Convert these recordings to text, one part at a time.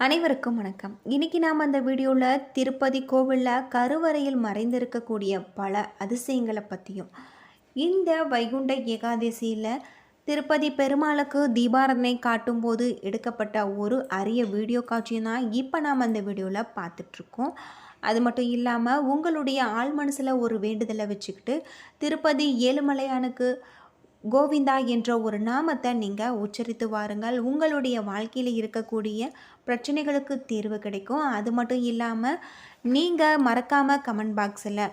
அனைவருக்கும் வணக்கம். இன்றைக்கி நாம் அந்த வீடியோவில் திருப்பதி கோவிலில் கருவறையில் மறைந்திருக்கக்கூடிய பல அதிசயங்களை பற்றியும் இந்த வைகுண்ட ஏகாதசியில் திருப்பதி பெருமாளுக்கு தீபாரதனை காட்டும்போது எடுக்கப்பட்ட ஒரு அரிய வீடியோ காட்சியும் தான் இப்போ நாம் அந்த வீடியோவில் பார்த்துட்ருக்கோம். அது மட்டும் இல்லாமல் உங்களுடைய ஆள் மனசில் ஒரு வேண்டுதலை வச்சுக்கிட்டு திருப்பதி ஏழுமலையானுக்கு கோவிந்தா என்ற ஒரு நாமத்தை நீங்கள் உச்சரித்து வாருங்கள். உங்களுடைய வாழ்க்கையில் இருக்கக்கூடிய பிரச்சனைகளுக்கு தீர்வு கிடைக்கும். அது மட்டும் இல்லாமல் நீங்கள் மறக்காமல் கமெண்ட் பாக்ஸில்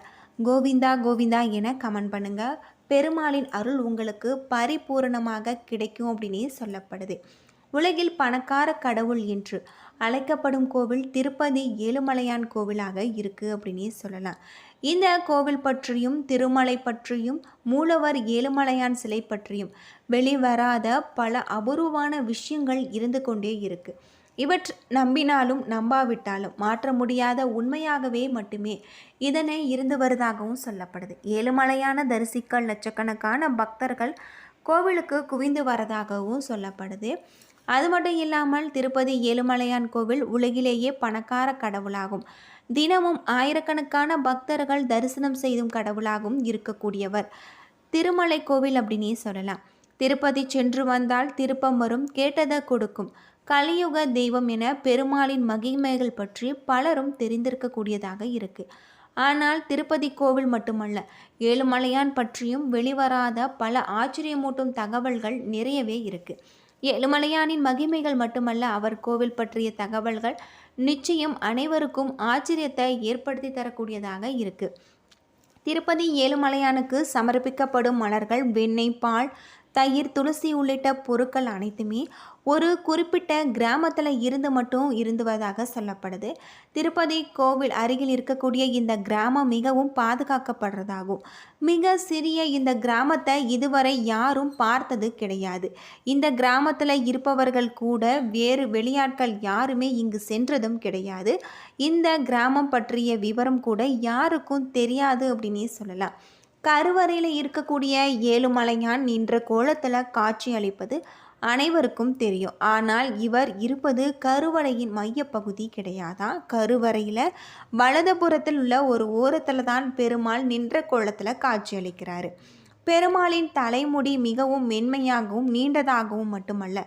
கோவிந்தா கோவிந்தா என கமெண்ட் பண்ணுங்கள் பெருமாளின் அருள் உங்களுக்கு பரிபூரணமாக கிடைக்கும் அப்படின்னே சொல்லப்படுது. உலகில் பணக்கார கடவுள் என்று அழைக்கப்படும் கோவில் திருப்பதி ஏழுமலையான் கோவிலாக இருக்குது அப்படின்னே சொல்லலாம். இந்த கோவில் பற்றியும் திருமலை பற்றியும் மூலவர் ஏழுமலையான் சிலை பற்றியும் வெளிவராத பல அபூர்வமான விஷயங்கள் இருந்து கொண்டே இருக்கு. இவற்றை நம்பினாலும் நம்பாவிட்டாலும் மாற்ற முடியாத உண்மையாகவே மட்டுமே இதனை இருந்து வருவதாகவும் சொல்லப்படுது. ஏழுமலையான தரிசிக்க லட்சக்கணக்கான பக்தர்கள் கோவிலுக்கு குவிந்து வரதாகவும் சொல்லப்படுது. அது மட்டும் இல்லாமல் திருப்பதி ஏழுமலையான் கோவில் உலகிலேயே பணக்கார கடவுளாகும். தினமும் ஆயிரக்கணக்கான பக்தர்கள் தரிசனம் செய்தும் கடவுளாகவும் இருக்கக்கூடியவர். திருமலை கோவில் அப்படின்னே சொல்லலாம். திருப்பதி சென்று வந்தால் திருப்பம் வரும் கேட்டதை கொடுக்கும். கலியுக தெய்வம் என பெருமாளின் மகிமைகள் பற்றி பலரும் தெரிந்திருக்கக்கூடியதாக இருக்கு. ஆனால் திருப்பதி கோவில் மட்டுமல்ல ஏழுமலையான் பற்றியும் வெளிவராத பல ஆச்சரியமூட்டும் தகவல்கள் நிறையவே இருக்குது ஏழுமலையானின் மகிமைகள் மட்டுமல்ல அவர் கோவில் பற்றிய தகவல்கள் நிச்சயம் அனைவருக்கும் ஆச்சரியத்தை ஏற்படுத்தி தரக்கூடியதாக இருக்கு. திருப்பதி ஏழுமலையானுக்கு சமர்ப்பிக்கப்படும் மலர்கள் வெண்ணெய் பால் தயிர் துளசி உள்ளிட்ட பொருட்கள் அனைத்துமே ஒரு குறிப்பிட்ட கிராமத்தில் இருந்து மட்டும் இருந்துவதாக சொல்லப்படுது. திருப்பதி கோவில் அருகில் இருக்கக்கூடிய இந்த கிராமம் மிகவும் பாதுகாக்கப்படுறதாகும். மிக சிறிய இந்த கிராமத்தை இதுவரை யாரும் பார்த்தது கிடையாது. இந்த கிராமத்தில் இருப்பவர்கள் கூட வேறு வெளியாட்கள் யாருமே இங்கு சென்றதும் கிடையாது. இந்த கிராமம் பற்றிய விவரம் கூட யாருக்கும் தெரியாது அப்படின்னே சொல்லலாம். கருவறையில் இருக்கக்கூடிய ஏழுமலையான் நின்ற கோலத்தில் காட்சி அளிப்பது அனைவருக்கும் தெரியும். ஆனால் இவர் இருப்பது கருவறையின் மையப்பகுதி கிடையாதா? கருவறையில் வலதுபுறத்தில் உள்ள ஒரு ஓரத்தில் தான் பெருமாள் நின்ற கோலத்தில் காட்சி அளிக்கிறாரு. பெருமாளின் தலைமுடி மிகவும் மென்மையாகவும் நீண்டதாகவும் மட்டுமல்ல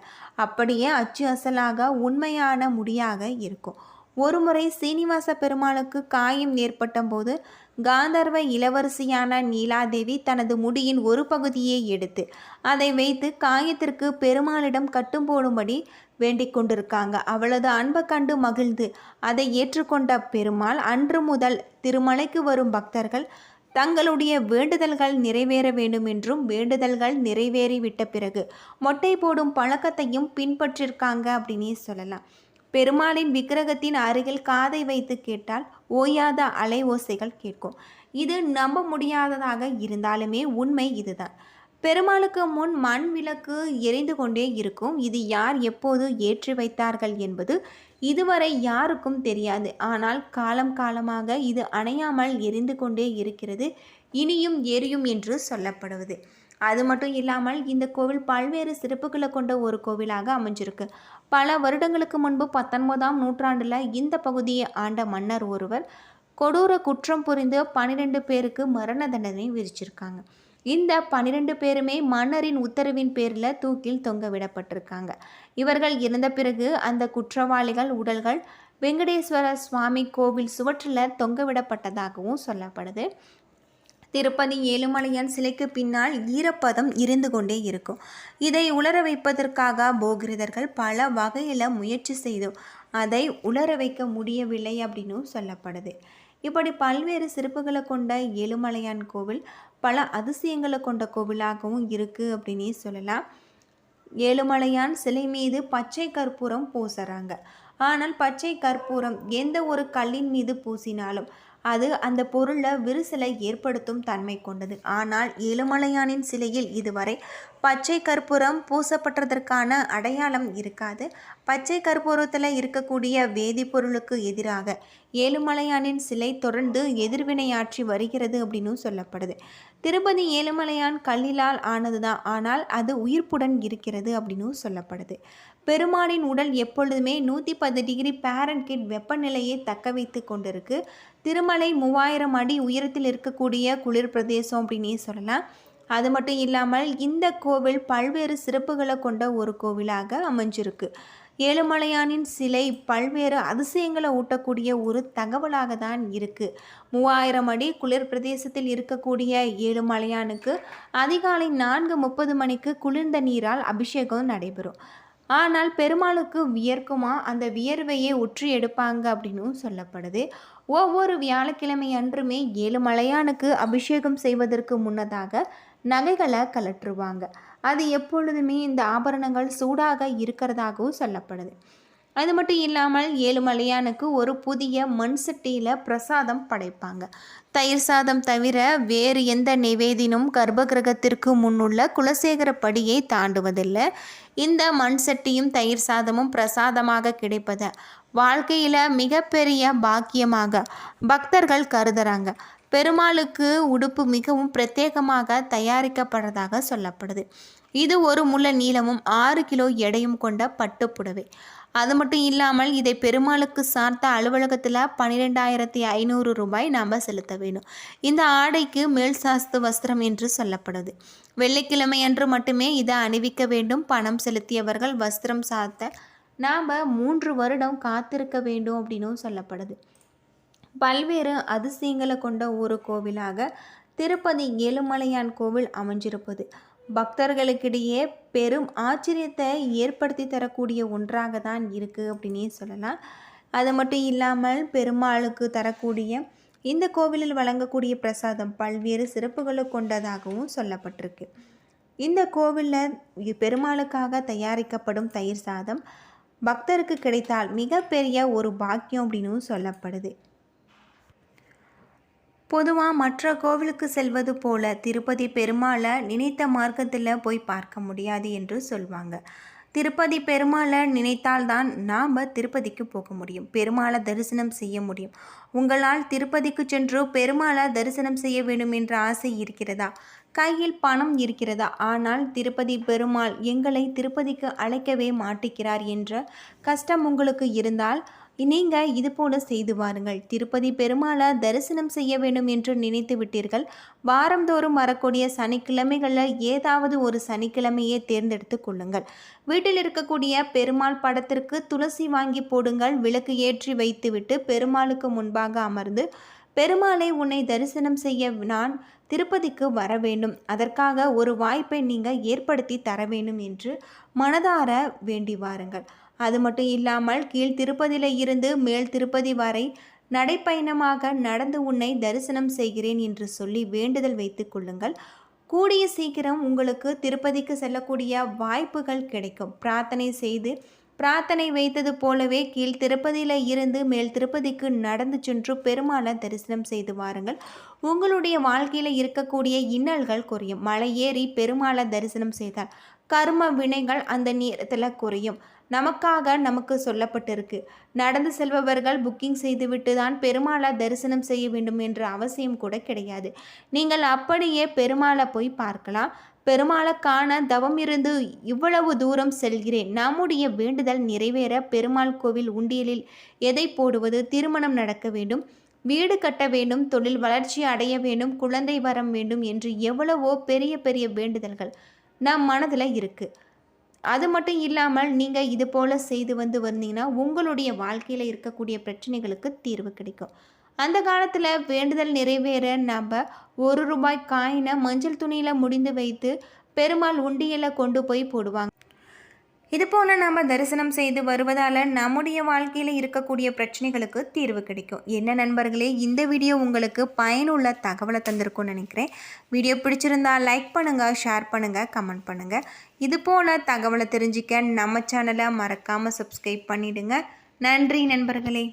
அப்படியே அச்சு அசலாக உண்மையான முடியாக இருக்கும். ஒருமுறை சீனிவாச பெருமாளுக்கு காயம் ஏற்பட்ட போது காந்தர்வ இளவரசியான நீலாதேவி தனது முடியின் ஒரு பகுதியை எடுத்து அதை வைத்து காயத்திற்கு பெருமாளிடம் கட்டும் போடும்படி வேண்டிக் கொண்டிருக்காங்க. அவளது அன்பை கண்டு மகிழ்ந்து அதை ஏற்றுக்கொண்ட பெருமாள் அன்று முதல் திருமலைக்கு வரும் பக்தர்கள் தங்களுடைய வேண்டுதல்கள் நிறைவேற வேண்டும் என்றும் வேண்டுதல்கள் நிறைவேறிவிட்ட பிறகு மொட்டை போடும் பழக்கத்தையும் பின்பற்றிருக்காங்க அப்படின்னே சொல்லலாம். பெருமாளின் விக்கிரகத்தின் அருகில் காதை வைத்து கேட்டால் ஓயாத அலை ஓசைகள் கேட்கும். இது நம்ப முடியாததாக இருந்தாலுமே உண்மை இதுதான். பெருமாளுக்கு முன் மண் விளக்கு எரிந்து கொண்டே இருக்கும். இது யார் எப்போது ஏற்றி வைத்தார்கள் என்பது இதுவரை யாருக்கும் தெரியாது. ஆனால் காலம் காலமாக இது அணையாமல் எரிந்து கொண்டே இருக்கிறது. இனியும் எரியும் என்று சொல்லப்படுவது. அது மட்டும் இல்லாமல் இந்த கோவில் பல்வேறு சிறப்புகளை கொண்ட ஒரு கோவிலாக அமைஞ்சிருக்கு. பல வருடங்களுக்கு முன்பு பத்தொன்பதாம் நூற்றாண்டில் இந்த பகுதியை ஆண்ட மன்னர் ஒருவர் கொடூர குற்றம் புரிந்து பன்னிரெண்டு பேருக்கு மரண தண்டனை விதிச்சிருக்காங்க. இந்த பன்னிரெண்டு பேருமே மன்னரின் உத்தரவின் பேரில் தூக்கில் தொங்க விடப்பட்டிருக்காங்க. இவர்கள் இறந்த பிறகு அந்த குற்றவாளிகள் உடல்கள் வெங்கடேஸ்வர சுவாமி கோவில் சுவற்றில் தொங்க விடப்பட்டதாகவும் சொல்லப்படுது. திருப்பதி ஏழுமலையான் சிலைக்கு பின்னால் ஈரப்பதம் இருந்து கொண்டே இருக்கும். இதை உலர வைப்பதற்காக போகிருதர்கள் பல வகையில் முயற்சி செய்தும் அதை உலர வைக்க முடியவில்லை அப்படின்னும் சொல்லப்படுது. இப்படி பல்வேறு சிறப்புகளை கொண்ட ஏழுமலையான் கோவில் பல அதிசயங்களை கொண்ட கோவிலாகவும் இருக்குது அப்படின்னே சொல்லலாம். ஏழுமலையான் சிலை மீது பச்சை கற்பூரம் பூசுறாங்க. ஆனால் பச்சை கற்பூரம் எந்த ஒரு கல்லின் மீது பூசினாலும் அது அந்த பொருளில் விரிசலை ஏற்படுத்தும் தன்மை கொண்டது. ஆனால் ஏழுமலையானின் சிலையில் இதுவரை பச்சை கற்பூரம் பூசப்பட்டதற்கான அடையாளம் இருக்காது. பச்சை கற்பூரத்தில் இருக்கக்கூடிய வேதிப்பொருளுக்கு எதிராக ஏழுமலையானின் சிலை தொடர்ந்து எதிர்வினையாற்றி வருகிறது அப்படின்னு சொல்லப்படுது. திருப்பதி ஏழுமலையான் கல்லிலால் ஆனது தான் ஆனால் அது உயிர்ப்புடன் இருக்கிறது அப்படின்னு சொல்லப்படுது. பெருமானின் உடல் எப்பொழுதுமே நூற்றி பத்து டிகிரி பேரன்கிட் வெப்பநிலையை தக்க வைத்து கொண்டிருக்கு. திருமலை மூவாயிரம் அடி உயரத்தில் இருக்கக்கூடிய குளிர் பிரதேசம் அப்படின்னே சொல்லலாம். அது மட்டும் இல்லாமல் இந்த கோவில் பல்வேறு சிறப்புகளை கொண்ட ஒரு கோவிலாக அமைஞ்சிருக்கு. ஏழுமலையானின் சிலை பல்வேறு அதிசயங்களை ஊட்டக்கூடிய ஒரு தகவலாக தான் இருக்குது மூவாயிரம் அடி குளிர் பிரதேசத்தில் இருக்கக்கூடிய ஏழுமலையானுக்கு அதிகாலை நான்கு முப்பது மணிக்கு குளிர்ந்த நீரால் அபிஷேகம் நடைபெறும். ஆனால் பெருமாளுக்கு வியர்க்குமா? அந்த வியர்வையை ஒற்றி எடுப்பாங்க அப்படின்னும் சொல்லப்படுது. ஒவ்வொரு வியாழக்கிழமை அன்றுமே ஏழுமலையானுக்கு அபிஷேகம் செய்வதற்கு முன்னதாக நகைகளை கலற்றுவாங்க. அது எப்பொழுதுமே இந்த ஆபரணங்கள் சூடாக இருக்கிறதாகவும் சொல்லப்படுது. அது மட்டும் இல்லாமல் ஏழுமலையானுக்கு ஒரு புதிய மண் சட்டியில் பிரசாதம் படைப்பாங்க. தயிர் சாதம் தவிர வேறு எந்த நிவேதினும் கர்ப்பகிரகத்திற்கு முன்னுள்ள குலசேகர படியை தாண்டுவதில்லை. இந்த மண் சட்டியும் தயிர் சாதமும் பிரசாதமாக கிடைப்பதை வாழ்க்கையில் மிகப்பெரிய பாக்கியமாக பக்தர்கள் கருதுறாங்க. பெருமாளுக்கு உடுப்பு மிகவும் பிரத்யேகமாக தயாரிக்கப்படுறதாக சொல்லப்படுது. இது ஒரு முள்ள நீளமும் ஆறு கிலோ எடையும் கொண்ட பட்டுப்புடவை. அது மட்டும் இல்லாமல் இதை பெருமாளுக்கு சார்த்த அலுவலகத்தில் பன்னிரெண்டாயிரத்தி ஐநூறு ரூபாய் நாம் செலுத்த வேண்டும் இந்த ஆடைக்கு மேல் சாஸ்து வஸ்திரம் என்று சொல்லப்படுது. வெள்ளிக்கிழமை அன்று மட்டுமே இதை அணிவிக்க வேண்டும். பணம் செலுத்தியவர்கள் வஸ்திரம் சார்த்த நாம் மூன்று வருடம் காத்திருக்க வேண்டும் அப்படின்னும் சொல்லப்படுது. பல்வேறு அதிசயங்களை கொண்ட ஒரு கோவிலாக திருப்பதி ஏழுமலையான் கோவில் அமைஞ்சிருப்பது. பக்தர்களுக்கிடையே பெரும் ஆச்சரியத்தை ஏற்படுத்தி தரக்கூடிய ஒன்றாக தான் இருக்குது அப்படின்னே சொல்லலாம். அது மட்டும் இல்லாமல் பெருமாளுக்கு தரக்கூடிய இந்த கோவிலில் வழங்கக்கூடிய பிரசாதம் பல்வேறு சிறப்புகளை கொண்டதாகவும் சொல்லப்பட்டிருக்கு. இந்த கோவிலில் பெருமாளுக்காக தயாரிக்கப்படும் தயிர் சாதம் பக்தருக்கு கிடைத்தால் மிகப்பெரிய ஒரு பாக்கியம் அப்படின்னும் சொல்லப்படுது. பொதுவாக மற்ற கோவிலுக்கு செல்வது போல திருப்பதி பெருமாளை நினைத்த மார்க்கத்தில் போய் பார்க்க முடியாது என்று சொல்வாங்க. திருப்பதி பெருமாளை நினைத்தால்தான் நாம் திருப்பதிக்கு போக முடியும். பெருமாளை தரிசனம் செய்ய முடியும். உங்களால் திருப்பதிக்கு சென்று பெருமாளை தரிசனம் செய்ய வேண்டும் என்ற ஆசை இருக்கிறதா? கையில் பணம் இருக்கிறதா? ஆனால் திருப்பதி பெருமாள் எங்களை திருப்பதிக்கு அழைக்கவே மாட்டிக்கிறார் என்ற கஷ்டம் உங்களுக்கு இருந்தால் நீங்கள் இது போல செய்து வாருங்கள். திருப்பதி பெருமாளை தரிசனம் செய்ய வேண்டும் என்று நினைத்து விட்டீர்கள். வாரந்தோறும் வரக்கூடிய சனிக்கிழமைகளில் ஏதாவது ஒரு சனிக்கிழமையை தேர்ந்தெடுத்து கொள்ளுங்கள். வீட்டில் இருக்கக்கூடிய பெருமாள் படத்திற்கு துளசி வாங்கி போடுங்கள். விளக்கு ஏற்றி வைத்துவிட்டு பெருமாளுக்கு முன்பாக அமர்ந்து பெருமாளை உன்னை தரிசனம் செய்ய நான் திருப்பதிக்கு வர வேண்டும். அதற்காக ஒரு வாய்ப்பை நீங்கள் ஏற்படுத்தி தர வேண்டும் என்று மனதார வேண்டி வாருங்கள். அது மட்டும் இல்லாமல் கீழ் திருப்பதியில் இருந்து மேல் திருப்பதி வரை நடைப்பயணமாக நடந்து உன்னை தரிசனம் செய்கிறேன் என்று சொல்லி வேண்டுதல் வைத்து கொள்ளுங்கள். கூடிய சீக்கிரம் உங்களுக்கு திருப்பதிக்கு செல்லக்கூடிய வாய்ப்புகள் கிடைக்கும். பிரார்த்தனை செய்து பிரார்த்தனை வைத்தது போலவே கீழ் திருப்பதியில் இருந்து மேல் திருப்பதிக்கு நடந்து சென்று பெருமாளை தரிசனம் செய்து வாருங்கள். உங்களுடைய வாழ்க்கையில் இருக்கக்கூடிய இன்னல்கள் குறையும். மலை ஏறி பெருமாளை தரிசனம் செய்தால் கர்ம வினைகள் அந்த நேரத்தில் குறையும். நமக்காக நமக்கு சொல்லப்பட்டிருக்கு. நடந்து செல்பவர்கள் புக்கிங் செய்துவிட்டு தான் பெருமாளை தரிசனம் செய்ய வேண்டும் என்ற அவசியம் கூட கிடையாது. நீங்கள் அப்படியே பெருமாளை போய் பார்க்கலாம். பெருமாளை காண தவம் இருந்து இவ்வளவு தூரம் செல்கிறேன். நம்முடைய வேண்டுதல் நிறைவேற பெருமாள் கோவில் உண்டியலில் எதை போடுவது திருமணம் நடக்க வேண்டும் வீடு கட்ட வேண்டும் தொழில் வளர்ச்சி அடைய வேண்டும் குழந்தை வரம் வேண்டும் என்று எவ்வளவோ பெரிய பெரிய வேண்டுதல்கள் நம் மனதில் இருக்குது அது மட்டும் இல்லாமல் நீங்கள் இது போல் செய்து வந்து வந்தீங்கன்னா உங்களுடைய வாழ்க்கையில் இருக்கக்கூடிய பிரச்சனைகளுக்கு தீர்வு கிடைக்கும். அந்த காலத்தில் வேண்டுதல் நிறைவேற நம்ம ஒரு ரூபாய் காயினை மஞ்சள் துணியில் முடிந்து வைத்து பெருமாள் உண்டியலை கொண்டு போய் போடுவாங்க. இது போல் நாம் தரிசனம் செய்து வருவதால் நம்முடைய வாழ்க்கையில் இருக்கக்கூடிய பிரச்சனைகளுக்கு தீர்வு கிடைக்கும். என்ன நண்பர்களே இந்த வீடியோ உங்களுக்கு பயனுள்ள தகவலை தந்திருக்கும்னு நினைக்கிறேன். வீடியோ பிடிச்சிருந்தா லைக் பண்ணுங்கள் ஷேர் பண்ணுங்கள் கமெண்ட் பண்ணுங்கள் இது போல் தகவலை தெரிஞ்சிக்க நம்ம சேனலை மறக்காமல் சப்ஸ்கிரைப் பண்ணிவிடுங்க நன்றி நண்பர்களே.